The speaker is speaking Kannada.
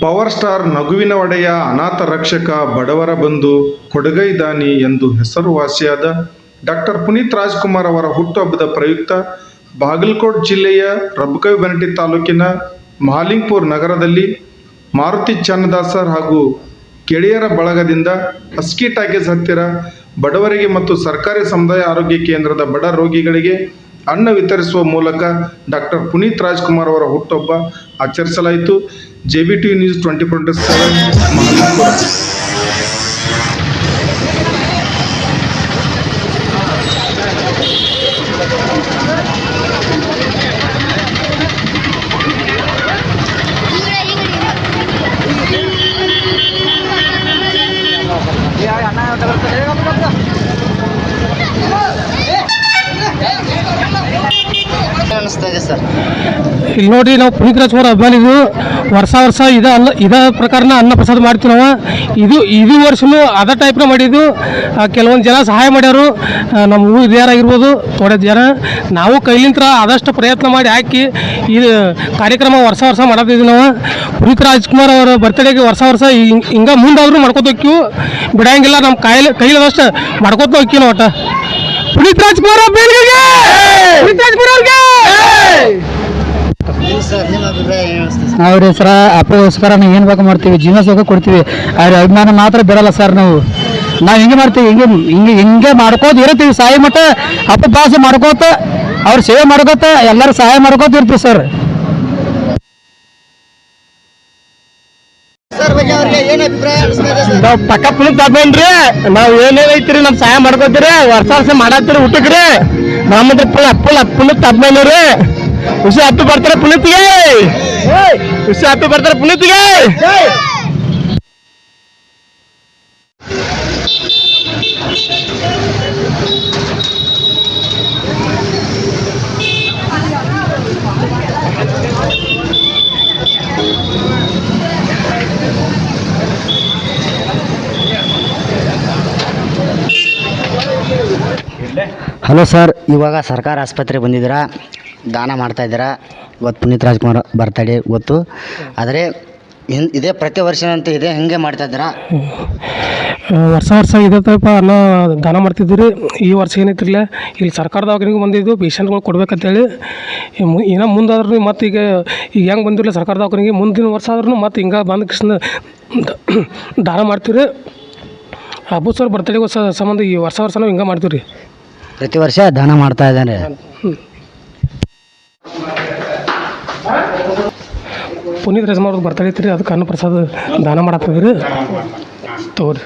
ಪವರ್ ಸ್ಟಾರ್ ನಗುವಿನ ಒಡೆಯ ಅನಾಥ ರಕ್ಷಕ ಬಡವರ ಬಂಧು ಕೊಡಗೈ ದಾನಿ ಎಂದು ಹೆಸರುವಾಸಿಯಾದ ಡಾಕ್ಟರ್ ಪುನೀತ್ ರಾಜ್ಕುಮಾರ್ ಅವರ ಹುಟ್ಟುಹಬ್ಬದ ಪ್ರಯುಕ್ತ ಬಾಗಲಕೋಟ್ ಜಿಲ್ಲೆಯ ರಬ್ಬಕವಿ ಬನಟಿ ತಾಲೂಕಿನ ಮಹಾಲಿಂಗ್ಪುರ್ ನಗರದಲ್ಲಿ ಮಾರುತಿ ಚನ್ನದಾಸರ್ ಹಾಗೂ ಗೆಳೆಯರ ಬಳಗದಿಂದ ಹಸ್ಕಿ ಟಾಕೀಸ್ ಹತ್ತಿರ ಬಡವರಿಗೆ ಮತ್ತು ಸರ್ಕಾರಿ ಸಮುದಾಯ ಆರೋಗ್ಯ ಕೇಂದ್ರದ ಬಡ ರೋಗಿಗಳಿಗೆ ಅನ್ನ ವಿತರಿಸುವ ಮೂಲಕ ಡಾಕ್ಟರ್ ಪುನೀತ್ ರಾಜ್ಕುಮಾರ್ ಅವರ ಹುಟ್ಟುಹಬ್ಬ ಆಚರಿಸಲಾಯಿತು. J B T news twenty four seven ಇದೆ ಸರ್. ಇಲ್ಲಿ ನೋಡಿ ನಾವು ಪುನೀತ್ ರಾಜ್ಕುಮಾರ್ ಅಭಿಮಾನಿಗಳು ವರ್ಷ ವರ್ಷ ಇದ ಅನ್ನ, ಇದ ಪ್ರಕಾರನ ಅನ್ನ ಪ್ರಸಾದ ಮಾಡ್ತೀವಿ ನಾವು. ಇದು ಇದು ವರ್ಷನೂ ಅದ ಟೈಪ್ನ ಮಾಡಿದ್ದು. ಕೆಲವೊಂದು ಜನ ಸಹಾಯ ಮಾಡ್ಯಾರು. ನಮ್ಮ ಊರು ಹಿರಿಯರಾಗಿರ್ಬೋದು ಥೋಡೆ ಜನ. ನಾವು ಕೈಲಿಂತ್ರ ಆದಷ್ಟು ಪ್ರಯತ್ನ ಮಾಡಿ ಹಾಕಿ ಇದು ಕಾರ್ಯಕ್ರಮ ವರ್ಷ ವರ್ಷ ಮಾಡತ್ತಿದ್ವಿ ನಾವು. ಪುನೀತ್ ರಾಜ್ಕುಮಾರ್ ಅವರ ಬರ್ತಡೇಗೆ ವರ್ಷ ವರ್ಷ ಹಿಂಗೆ ಮುಂದಾದ್ರೂ ಮಾಡ್ಕೊತ ಬಿಡಂಗಿಲ್ಲ ನಮ್ಮ ಕೈಲಿ ಕೈಲಾದಷ್ಟು ಮಾಡ್ಕೊತ ಹೋಗ್ತೀವಿ ನಾವು ಒಟ್ಟು. ಪುನೀತ್ ರಾಜ್ಕುಮಾರ್ ಪುನೀತ್ ರಾಜ್ಕುಮಾರ್ ಅವ್ರಿಗೆ ನೀವು ಸರ್ ನಿಮ್ಮ ಅಭಿಪ್ರಾಯ ಏನು ಅನಿಸ್ತಾ ಸರ್ ಅವ್ರ ಹೆಸರ ಅಪ್ಪಗೋಸ್ಕರ ನಾವು ಏನು ಬೇಕು ಮಾಡ್ತೀವಿ ಜೀವನ ಸುಖ ಕೊಡ್ತೀವಿ. ಅವ್ರ ಅಭಿಮಾನ ಮಾತ್ರ ಬಿಡಲ್ಲ ಸರ್ ನಾವು. ನಾವು ಹಿಂಗೆ ಮಾಡ್ತೀವಿ ಹಿಂಗೆ ಹಿಂಗೆ ಹಿಂಗೆ ಮಾಡ್ಕೋತ ಇರ್ತೀವಿ ಸಹಾಯ ಮಟ್ಟ ಅಪ್ಪ ಪಾಸ ಮಾಡ್ಕೋತ ಅವ್ರ ಸೇವೆ ಮಾಡ್ಕೋತ ಎಲ್ಲರೂ ಸಹಾಯ ಮಾಡ್ಕೋತ ಇರ್ತೀವಿ ಸರ್ ಸರ್ ಬಗ್ಗೆ ಅವ್ರಿಗೆ ಏನು ಅಭಿಪ್ರಾಯ ಅನಿಸ್ತಾ ಇದೆ ಸರ್ ನಾವು ಪಕ್ಕ ಪುಲಿ ತಗೊಂಡ್ರಿ ನಾವು ಏನೇನೈತ್ರಿ ನಮ್ ಸಹಾಯ ಮಾಡ್ಕೋತೀರಿ ವರ್ಷ ವರ್ಷ ಮಾಡತ್ತೀರಿ ಊಟಕ್ರಿ ನಮ್ಮದ್ರ ಪುಲ್ ಫುಲ್ ಅಪ್ಪುಲ್ ತಗೊಂಡ್ರಿ ಖುಷಿ ಹತ್ತು ಬರ್ತಾರೆ ಪುನೀತ್ಗೆ ಖುಷಿ ಹ್ಯಾಪಿ ಬರ್ತಾರೆ ಪುನೀತ್ಗೆ. ಹಲೋ ಸರ್ ಇವಾಗ ಸರ್ಕಾರ ಆಸ್ಪತ್ರೆ ಬಂದಿದ್ದೀರಾ? ದಾನ ಮಾಡ್ತಾ ಇದ್ದೀರಾ? ಇವತ್ತು ಪುನೀತ್ ರಾಜ್ಕುಮಾರ್ ಬರ್ತಡೇ ಇವತ್ತು ಆದರೆ ಇನ್- ಇದೇ ಪ್ರತಿ ವರ್ಷ ಅಂತ ಇದೆ ಹಿಂಗೆ ಮಾಡ್ತಾ ಇದ್ದೀರಾ? ವರ್ಷ ವರ್ಷ ಇದೇ ತಪ್ಪ ಅನ್ನ ದಾನ ಮಾಡ್ತಿದ್ದೀರಿ. ಈ ವರ್ಷ ಏನೈತಿರ್ಲ ಇಲ್ಲಿ ಸರ್ಕಾರ ಅವ್ರಿಗೆ ಬಂದಿದ್ದು ಪೇಷಂಟ್ಗಳು ಕೊಡ್ಬೇಕಂತೇಳಿ. ಏನೋ ಮುಂದಾದ್ರೂ ಮತ್ತೆ ಈಗ ಈಗ ಹೆಂಗೆ ಬಂದಿರಲಿಲ್ಲ ಸರ್ಕಾರ ಅವ್ರಿಗೆ ಮುಂದಿನ ವರ್ಷ ಆದ್ರೂ ಮತ್ತೆ ಹಿಂಗೆ ಬಂದ ಕೃಷ್ಣ ದಾನ ಮಾಡ್ತೀವಿ ಹಬ್ಬದ ಸರ್ ಬರ್ತಡೇಗೂ ಸಂಬಂಧ ಈ ವರ್ಷ ವರ್ಷನೂ ಹಿಂಗೆ ಮಾಡ್ತೀವಿ ರೀ ಪ್ರತಿ ವರ್ಷ ದಾನ ಮಾಡ್ತಾ ಇದ್ದಾರೆ. ಪುನೀತ್ ರಾಜ್ಕುಮಾರ್ ಅವ್ರದ್ದು ಬರ್ತಡೇ ರೀ ಅದಕ್ಕೆ ಅನ್ನಪ್ರಸಾದ ದಾನ ಮಾಡತ್ತಿದ್ರಿ ತಗೋರಿ.